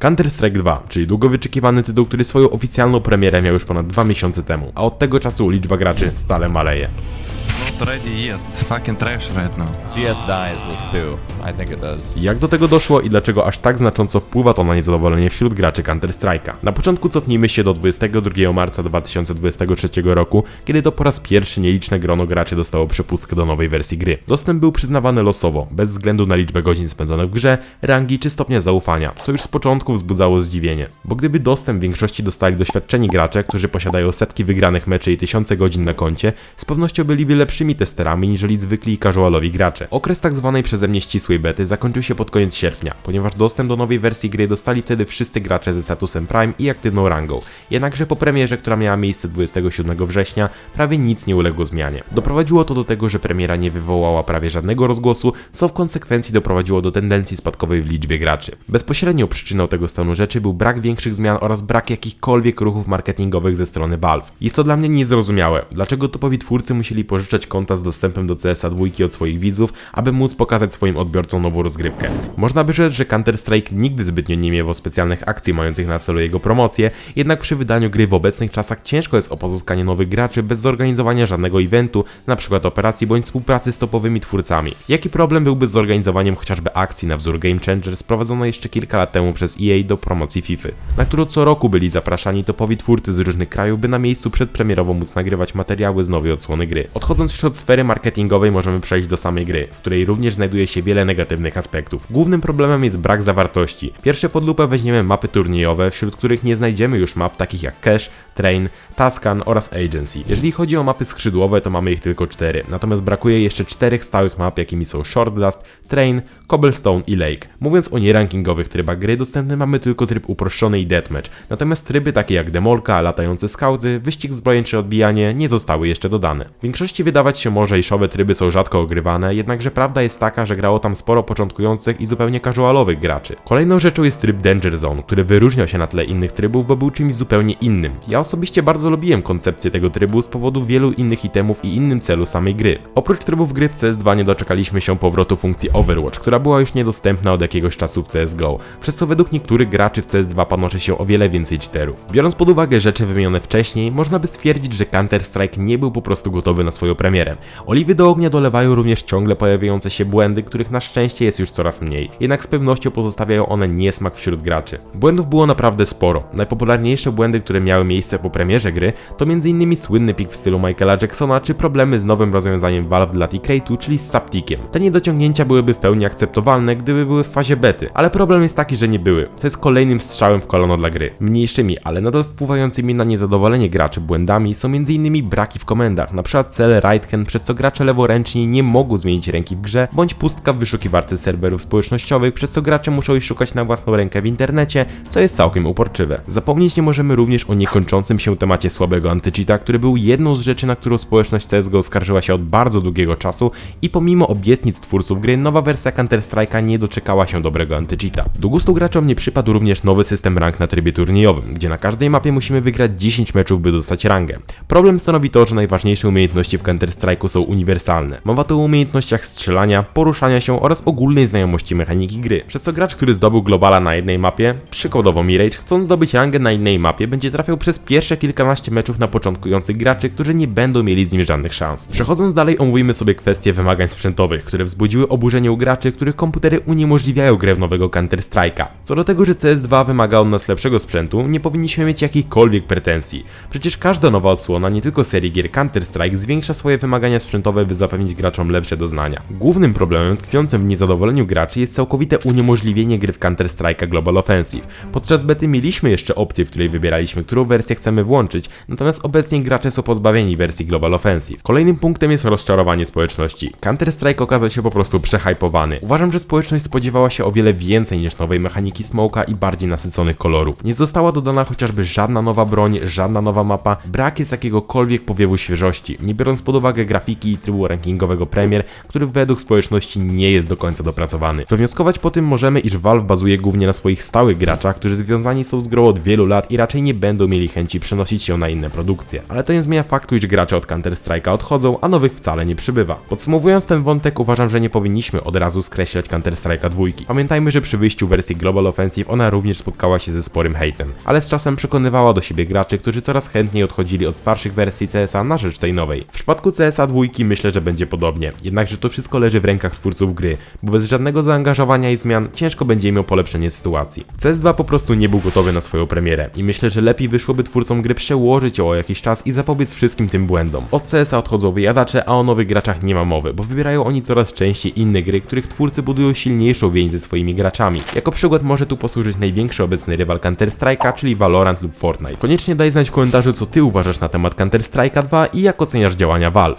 Counter-Strike 2, czyli długo wyczekiwany tytuł, który swoją oficjalną premierę miał już ponad dwa miesiące temu, a od tego czasu liczba graczy stale maleje. It's not ready yet. It's fucking trash right now. GS dies with two. Jak do tego doszło i dlaczego aż tak znacząco wpływa to na niezadowolenie wśród graczy Counter-Strike'a? Na początku cofnijmy się do 22 marca 2023 roku, kiedy to po raz pierwszy nieliczne grono graczy dostało przepustkę do nowej wersji gry. Dostęp był przyznawany losowo, bez względu na liczbę godzin spędzonych w grze, rangi czy stopnia zaufania, co już z początku wzbudzało zdziwienie. Bo gdyby dostęp w większości dostali doświadczeni gracze, którzy posiadają setki wygranych meczy i tysiące godzin na koncie, z pewnością byliby lepszymi testerami niżeli zwykli i casualowi gracze. Okres tak zwanej przeze mnie ścisłej bety zakończył się pod koniec sierpnia, ponieważ dostęp do nowej wersji gry dostali wtedy wszyscy gracze ze statusem Prime i aktywną rangą. Jednakże po premierze, która miała miejsce 27 września, prawie nic nie uległo zmianie. Doprowadziło to do tego, że premiera nie wywołała prawie żadnego rozgłosu, co w konsekwencji doprowadziło do tendencji spadkowej w liczbie graczy. Bezpośrednią przyczyną tego stanu rzeczy był brak większych zmian oraz brak jakichkolwiek ruchów marketingowych ze strony Valve. Jest to dla mnie niezrozumiałe, dlaczego topowi twórcy musieli pożyczać konta z dostępem do CSA 2 od swoich widzów, aby móc pokazać swoim odbiorcom nową rozgrywkę. Można by rzec, że Counter-Strike nigdy zbytnio nie miewał specjalnych akcji mających na celu jego promocję, jednak przy wydaniu gry w obecnych czasach ciężko jest o pozyskanie nowych graczy bez zorganizowania żadnego eventu, np. operacji bądź współpracy z topowymi twórcami. Jaki problem byłby z zorganizowaniem chociażby akcji na wzór Game Changer sprowadzonej jeszcze kilka lat temu przez EA do promocji FIFA, na którą co roku byli zapraszani topowi twórcy z różnych krajów, by na miejscu przedpremierowo móc nagrywać materiały z nowej odsłony gry. Odchodząc już od sfery marketingowej możemy przejść do samej gry, w której również znajduje się wiele negatywnych aspektów. Głównym problemem jest brak zawartości. Pierwsze pod lupę weźmiemy mapy turniejowe, wśród których nie znajdziemy już map takich jak Cash, Train, Tascan oraz Agency. Jeżeli chodzi o mapy skrzydłowe, to mamy ich tylko cztery, natomiast brakuje jeszcze czterech stałych map, jakimi są Short Dust, Train, Cobblestone i Lake. Mówiąc o nierankingowych trybach gry, dostępny mamy tylko tryb uproszczony i deathmatch, natomiast tryby takie jak demolka, latające skauty, wyścig zbrojeń czy odbijanie nie zostały jeszcze dodane. W większości wydawać się może, iż owe tryby są rzadko ogrywane, jednakże prawda jest taka, że grało tam sporo początkujących i zupełnie casualowych graczy. Kolejną rzeczą jest tryb Danger Zone, który wyróżniał się na tle innych trybów, bo był czymś zupełnie innym. Ja osobiście bardzo lubiłem koncepcję tego trybu z powodu wielu innych itemów i innym celu samej gry. Oprócz trybów gry w CS2 nie doczekaliśmy się powrotu funkcji Overwatch, która była już niedostępna od jakiegoś czasu w CSGO, przez co według niektórych graczy w CS2 panoszy się o wiele więcej cheaterów. Biorąc pod uwagę rzeczy wymienione wcześniej, można by stwierdzić, że Counter-Strike nie był po prostu gotowy na swoją premierę. Oliwy do ognia dolewają również ciągle pojawiające się błędy, których na szczęście jest już coraz mniej, jednak z pewnością pozostawiają one niesmak wśród graczy. Błędów było naprawdę sporo. Najpopularniejsze błędy, które miały miejsce po premierze gry, to m.in. słynny pik w stylu Michaela Jacksona, czy problemy z nowym rozwiązaniem Valve dla T-Crate'u, czyli z Saptikiem. Te niedociągnięcia byłyby w pełni akceptowalne, gdyby były w fazie bety, ale problem jest taki, że nie były, co jest kolejnym strzałem w kolano dla gry. Mniejszymi, ale nadal wpływającymi na niezadowolenie graczy błędami są m.in. braki w komendach, np. cel right hand, przez co gracze leworęczni nie mogą zmienić ręki w grze, bądź pustka w wyszukiwarce serwerów społecznościowych, przez co gracze muszą ich szukać na własną rękę w internecie, co jest całkiem uporczywe. Zapomnieć nie możemy również o niekończącym się temacie słabego antycheata, który był jedną z rzeczy, na którą społeczność CSGO skarżyła się od bardzo długiego czasu i pomimo obietnic twórców gry, nowa wersja Counter-Strike'a nie doczekała się dobrego antycheata. Do gustu graczom nie przypadł również nowy system rank na trybie turniejowym, gdzie na każdej mapie musimy wygrać 10 meczów, by dostać rangę. Problem stanowi to, że najważniejsze umiejętności w Counter-Strike'u są uniwersalne. Mowa tu o umiejętnościach strzelania, poruszania się oraz ogólnej znajomości mechaniki gry. Przez co gracz, który zdobył globala na jednej mapie, przykładowo Mirage, chcąc zdobyć rangę na innej mapie, będzie trafiał przez pierwsze kilkanaście meczów na początkujących graczy, którzy nie będą mieli z nim żadnych szans. Przechodząc dalej, omówimy sobie kwestie wymagań sprzętowych, które wzbudziły oburzenie u graczy, których komputery uniemożliwiają grę w nowego Counter-Strike'a. Co do tego, że CS2 wymaga od nas lepszego sprzętu, nie powinniśmy mieć jakichkolwiek pretensji. Przecież każda nowa odsłona, nie tylko serii gier Counter-Strike, zwiększa swoje wymagania sprzętowe, by zapewnić graczom lepsze doznania. Głównym problemem tkwiącym w niezadowoleniu graczy jest całkowite uniemożliwienie gry w Counter-Strike'a Global Offensive. Podczas bety mieliśmy jeszcze opcję, w której wybieraliśmy, którą wersję chcemy włączyć, natomiast obecnie gracze są pozbawieni wersji Global Offensive. Kolejnym punktem jest rozczarowanie społeczności. Counter-Strike okazał się po prostu przehypowany. Uważam, że społeczność spodziewała się o wiele więcej niż nowej mechaniki smoka i bardziej nasyconych kolorów. Nie została dodana chociażby żadna nowa broń, żadna nowa mapa, brak jest jakiegokolwiek powiewu świeżości. Nie biorąc pod uwagę grafiki i trybu rankingowego Premier, który według społeczności nie jest do końca dopracowany. Wywnioskować po tym możemy, iż Valve bazuje głównie na swoich stałych graczach, którzy związani są z grą od wielu lat i raczej nie będą mieli chęci przenosić się na inne produkcje. Ale to nie zmienia faktu, iż gracze od Counter-Strike'a odchodzą, a nowych wcale nie przybywa. Podsumowując ten wątek, uważam, że nie powinniśmy od razu skreślać Counter-Strike'a dwójki. Pamiętajmy, że przy wyjściu wersji Global Offensive ona również spotkała się ze sporym hejtem, ale z czasem przekonywała do siebie graczy, którzy coraz chętniej odchodzili od starszych wersji CSA na rzecz tej nowej. W przypadku CSA dwójki myślę, że będzie podobnie, jednakże to wszystko leży w rękach twórców gry, bo bez żadnego zaangażowania i zmian ciężko będzie o polepszenie sytuacji. CS2 po prostu nie był gotowy na swoją premierę i myślę, że lepiej wyszłoby twórcom gry przełożyć ją o jakiś czas i zapobiec wszystkim tym błędom. Od CSA odchodzą wyjadacze, a o nowych graczach nie ma mowy, bo wybierają oni coraz częściej inne gry, których twórcy budują silniejszą więź ze swoimi graczami. Jako przykład może tu posłużyć największy obecny rywal Counter-Strike'a, czyli Valorant lub Fortnite. Koniecznie daj znać w komentarzu, co ty uważasz na temat Counter-Strike'a 2 i jak oceniasz działania Valve.